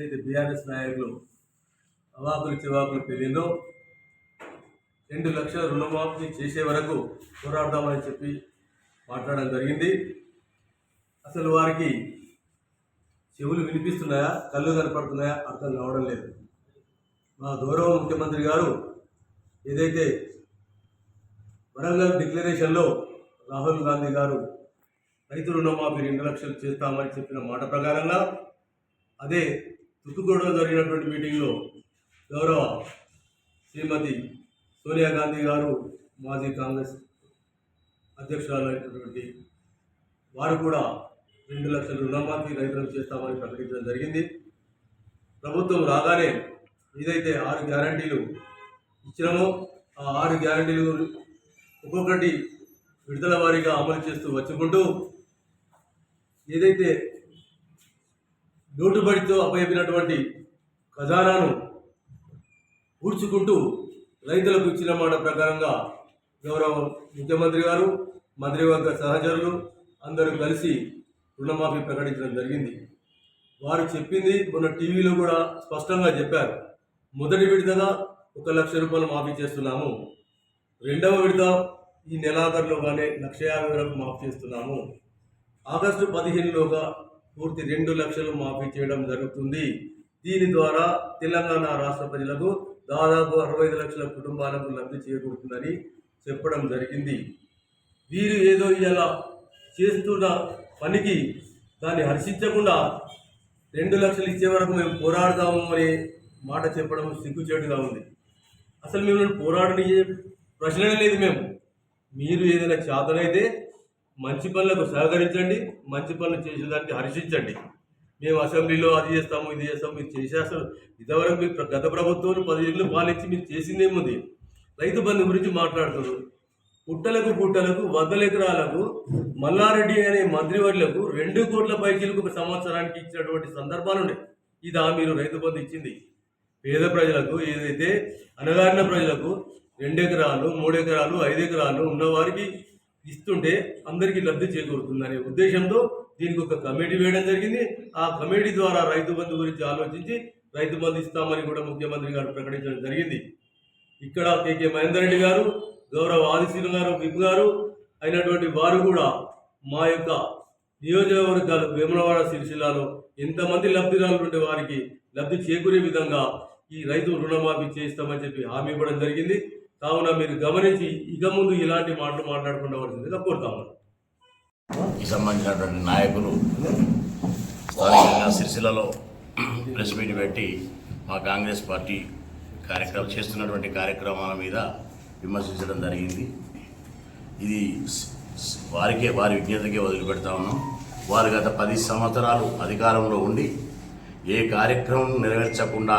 అయితే బీఆర్ఎస్ నాయకులు అవాకులు చివాకులు పెళ్ళిందో రెండు లక్షల రుణమాఫీ చేసే వరకు పోరాడదామని చెప్పి మాట్లాడడం జరిగింది. అసలు వారికి చెవులు వినిపిస్తున్నాయా? కళ్ళు కనపడుతున్నాయా? అర్థం కావడం లేదు. మా గౌరవ ముఖ్యమంత్రి గారు ఏదైతే వరంగల్ డిక్లరేషన్లో రాహుల్ గాంధీ గారు రైతు రుణమాఫీ రెండు లక్షలు చేస్తామని చెప్పిన మాట ప్రకారంగా అదే తుక్కుగూడలో జరిగినటువంటి మీటింగ్లో గౌరవ శ్రీమతి సోనియా గాంధీ గారు మాజీ కాంగ్రెస్ అధ్యక్షురాలైనటువంటి వారు కూడా రెండు లక్షల రుణమాఫీ రైతులకు చేస్తామని ప్రకటించడం జరిగింది. ప్రభుత్వం రాగానే ఏదైతే ఆరు గ్యారంటీలు ఇచ్చినామో ఆ ఆరు గ్యారంటీలు ఒక్కొక్కటి విడుదల వారీగా అమలు చేస్తూ వచ్చుకుంటూ ఏదైతే నోటుబడితో అప్పయిపినటువంటి ఖజానాను ఊడ్చుకుంటూ రైతులకు ఇచ్చిన మాట ప్రకారంగా గౌరవ ముఖ్యమంత్రి గారు మంత్రివర్గ సహచరులు అందరూ కలిసి రుణమాఫీ ప్రకటించడం జరిగింది. వారు చెప్పింది మొన్న టీవీలో కూడా స్పష్టంగా చెప్పారు. మొదటి విడతగా ఒక లక్ష రూపాయలు మాఫీ చేస్తున్నాము. రెండవ విడత ఈ నెలాఖరులోగానే లక్ష యాభై వరకు మాఫీ చేస్తున్నాము. ఆగస్టు పదిహేనులోగా పూర్తి రెండు లక్షలు మాఫీ చేయడం జరుగుతుంది. దీని ద్వారా తెలంగాణ రాష్ట్ర ప్రజలకు దాదాపు అరవై ఐదు లక్షల కుటుంబాలకు లబ్ధి చేకూరుతుందని చెప్పడం జరిగింది. వీరు ఏదో ఇలా చేస్తున్న పనికి దాన్ని హర్షించకుండా రెండు లక్షలు ఇచ్చే వరకు మేము పోరాడదాము అనే మాట చెప్పడం సిగ్గుచేటుగా ఉంది. అసలు మిమ్మల్ని పోరాడని ప్రశ్ననే లేదు మేము. మీరు ఏదైనా చేతనైతే మంచి పనులకు సహకరించండి మంచి పనులు చేసేదానికి హర్షించండి. మేము అసెంబ్లీలో అది చేస్తాము ఇది చేస్తాము మీరు చేసే అసలు మీరు మీ గత ప్రభుత్వం పదిహేళ్ళు పాలించి మీరు చేసిందేముంది రైతు బంధు గురించి మాట్లాడుతున్నారు. పుట్టలకు పుట్టలకు వందల ఎకరాలకు మల్లారెడ్డి అనే మంత్రివర్లకు రెండు కోట్ల పైచీలకు ఒక సంవత్సరానికి ఇచ్చినటువంటి సందర్భాలు ఉన్నాయి. ఇదా మీరు రైతు బంధు ఇచ్చింది. పేద ప్రజలకు ఏదైతే అనగారిన ప్రజలకు రెండు ఎకరాలు మూడు ఎకరాలు ఐదు ఎకరాలు ఉన్నవారికి ఇస్తుంటే అందరికీ లబ్ధి చేకూరుతుందనే ఉద్దేశంతో దీనికి ఒక కమిటీ వేయడం జరిగింది. ఆ కమిటీ ద్వారా రైతు బంధు గురించి ఆలోచించి రైతు బంధు ఇస్తామని కూడా ముఖ్యమంత్రి గారు ప్రకటించడం జరిగింది. ఇక్కడ కేకే మహేందర్ రెడ్డి గారు గౌరవ ఆదిశీలు గారు విప్ గారు అయినటువంటి వారు కూడా మా యొక్క నియోజకవర్గాలు వేములవాడ సిరిసిల్లాలో ఎంతమంది లబ్ధిదారులు వారికి లబ్ధి చేకూరే విధంగా ఈ రైతు రుణమాఫీ చేస్తామని చెప్పి హామీ ఇవ్వడం జరిగింది. కావున మీరు గమనించి ఇక ముందు ఇలాంటి మాటలు మాట్లాడుకుండవలసిందిగా కోరుతాము ఈ సంబంధించినటువంటి నాయకులు స్థానికంగా సిరిసిల్లలో ప్రెస్ మీట్ పెట్టి మా కాంగ్రెస్ పార్టీ కార్యక్రమం చేస్తున్నటువంటి కార్యక్రమాల మీద విమర్శించడం జరిగింది. ఇది వారికే వారి విజ్ఞతకే వదిలిపెడతా ఉన్నాం. వారు గత పది సంవత్సరాలు అధికారంలో ఉండి ఏ కార్యక్రమం నెరవేర్చకుండా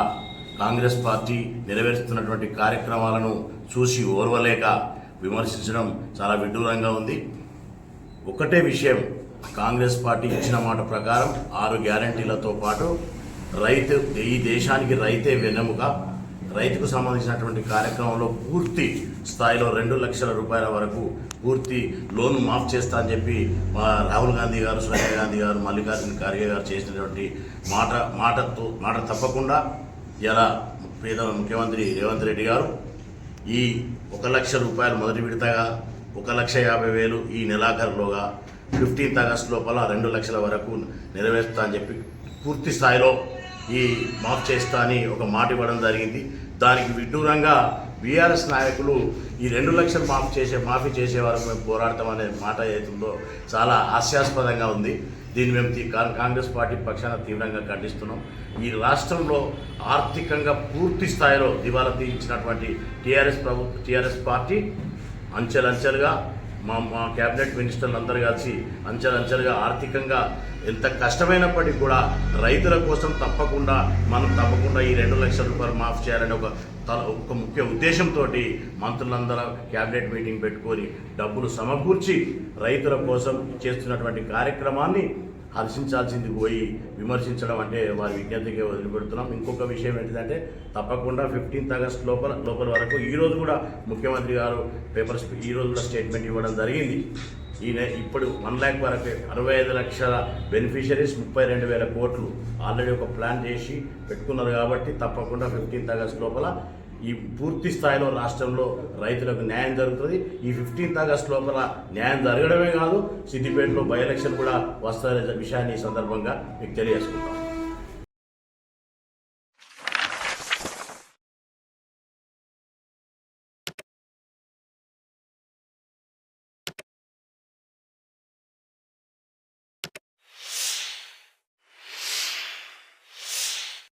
కాంగ్రెస్ పార్టీ నెరవేరుస్తున్నటువంటి కార్యక్రమాలను చూసి ఓర్వలేక విమర్శించడం చాలా విడ్డూరంగా ఉంది. ఒకటే విషయం కాంగ్రెస్ పార్టీ ఇచ్చిన మాట ప్రకారం ఆరు గ్యారంటీలతో పాటు రైతు ఈ దేశానికి రైతే వెన్నెముక. రైతుకు సంబంధించినటువంటి కార్యక్రమంలో పూర్తి స్థాయిలో రెండు లక్షల రూపాయల వరకు పూర్తి లోన్ మాఫ్ చేస్తా అని చెప్పి మా రాహుల్ గాంధీ గారు సోనియా గాంధీ గారు మల్లికార్జున ఖార్గే గారు చేసినటువంటి మాట మాటతో మాట తప్పకుండా ఇలా పేద ముఖ్యమంత్రి రేవంత్ రెడ్డి గారు ఈ ఒక లక్ష రూపాయలు మొదటి విడతగా ఒక లక్ష యాభై వేలు ఈ నెలాఖరులోగా ఫిఫ్టీన్త్ ఆగస్ట్ లోపల రెండు లక్షల వరకు నెరవేరుస్తా అని చెప్పి పూర్తి స్థాయిలో ఈ మాఫ్ చేస్తా అని ఒక మాట ఇవ్వడం జరిగింది. దానికి విడ్డూరంగా బీఆర్ఎస్ నాయకులు ఈ రెండు లక్షలు మాఫీ చేసే మాఫీ చేసే వరకు మేము పోరాడతాం అనే మాట ఏతుందో చాలా హాస్యాస్పదంగా ఉంది. దీన్ని మేము కాంగ్రెస్ పార్టీ పక్షాన తీవ్రంగా ఖండిస్తున్నాం. ఈ రాష్ట్రంలో ఆర్థికంగా పూర్తి స్థాయిలో దివాలా తీయించినటువంటి టీఆర్ఎస్ ప్రభు టీఆర్ఎస్ పార్టీ అంచెలంచెలుగా మా మా క్యాబినెట్ మినిస్టర్లు అందరూ కలిసి అంచెలంచెలుగా ఆర్థికంగా ఎంత కష్టమైనప్పటికీ కూడా రైతుల కోసం తప్పకుండా మనం తప్పకుండా ఈ రెండు లక్షల రూపాయలు మాఫ్ చేయాలని ఒక తల ఒక ముఖ్య ఉద్దేశంతో మంత్రులందరూ క్యాబినెట్ మీటింగ్ పెట్టుకొని డబ్బులు సమకూర్చి రైతుల కోసం చేస్తున్నటువంటి కార్యక్రమాన్ని హర్షించాల్సింది పోయి విమర్శించడం అంటే వారి విజ్ఞతకే వదిలిపెడుతున్నాం. ఇంకొక విషయం ఏంటిదంటే తప్పకుండా ఫిఫ్టీన్త్ ఆగస్ట్ లోపల లోపల వరకు ఈరోజు కూడా ముఖ్యమంత్రి గారు పేపర్స్ ఈ కూడా స్టేట్మెంట్ ఇవ్వడం జరిగింది. ఈయన ఇప్పుడు వన్ ల్యాక్ వరకు అరవై ఐదు లక్షల బెనిఫిషరీస్ ముప్పై రెండు వేల కోట్లు ఆల్రెడీ ఒక ప్లాన్ చేసి పెట్టుకున్నారు కాబట్టి తప్పకుండా ఫిఫ్టీన్త్ ఆగస్ట్ లోపల ఈ పూర్తి స్థాయిలో రాష్ట్రంలో రైతులకు న్యాయం జరుగుతుంది. ఈ ఫిఫ్టీన్త్ ఆగస్ట్ లోపల న్యాయం జరగడమే కాదు సిద్దిపేటలో బై ఎలక్షన్ కూడా వస్తారనే విషయాన్ని ఈ సందర్భంగా మీకు తెలియజేసుకుంటాం.